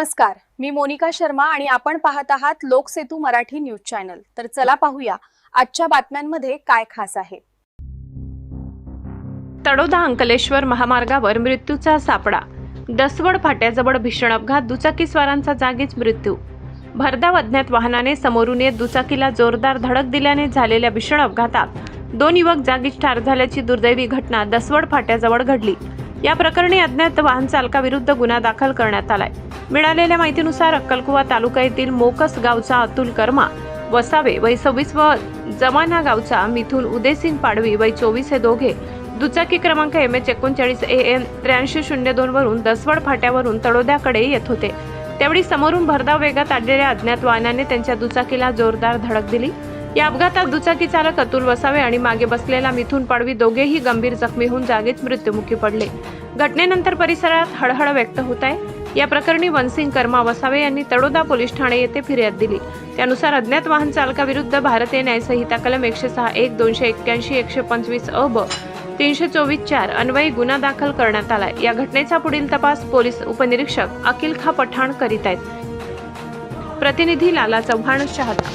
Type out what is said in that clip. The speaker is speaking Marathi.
नमस्कार मी मोनिका शर्मा आणि आपण पाहत आहात लोकसेतू मराठी न्यूज चॅनल. तर चला पाहूया आजच्या बातम्यांमध्ये काय खास आहे. तडोदा अंकलेश्वर महामार्गावर मृत्यूचा सापडा. दसवड फाट्याजवळ भीषण अपघात दुचाकीस्वारांचा जागीच मृत्यू. भरधाव अज्ञात वाहनाने समोरून येत दुचाकीला जोरदार धडक दिल्याने झालेल्या भीषण अपघातात दोन युवक जागीच ठार झाल्याची दुर्दैवी घटना दसवड फाट्याजवळ घडली. या प्रकरणी अज्ञात वाहन चालकाविरुद्ध गुन्हा दाखल करण्यात आलाय. मिळालेल्या माहितीनुसार अक्कलकुवा तालुका येथील मोकस गावचा अतुल कर्मा वसावे वय सव्वीस व जमाना गावचा मिथुन उदयसिंग पाडवी वय चोवीस हे दोघे दुचाकी क्रमांक एम एच एकोणचाळीस ए एन त्र्याऐंशी शून्य दोन वरून दसवड फाट्यावरून तडोद्याकडे येत होते. त्यावेळी समोरून भरधाव वेगात आलेल्या अज्ञात वाहनाने त्यांच्या दुचाकीला जोरदार धडक दिली. या अपघातात दुचाकी चालक अतुल वसावे आणि मागे बसलेला मिथुन पाडवी दोघेही गंभीर जखमी होऊन जागीच मृत्युमुखी पडले. घटनेनंतर परिसरात हळहळ व्यक्त होत आहे. या प्रकरणी वनसिंग कर्मा वसावे यांनी तडोदा पोलीस ठाणे येथे फिर्याद दिली. त्यानुसार अज्ञात वाहन चालकाविरुद्ध भारतीय न्यायसंहिता कलम एकशे सहा एक दोनशे एक्क्याऐंशी एकशे पंचवीस अ ब तीनशे चोवीस चार अन्वयी गुन्हा दाखल करण्यात आलाय. या घटनेचा पुढील तपास पोलीस उपनिरीक्षक अकिल खा पठाण करीत आहेत. प्रतिनिधी लाला चव्हाण शहादा.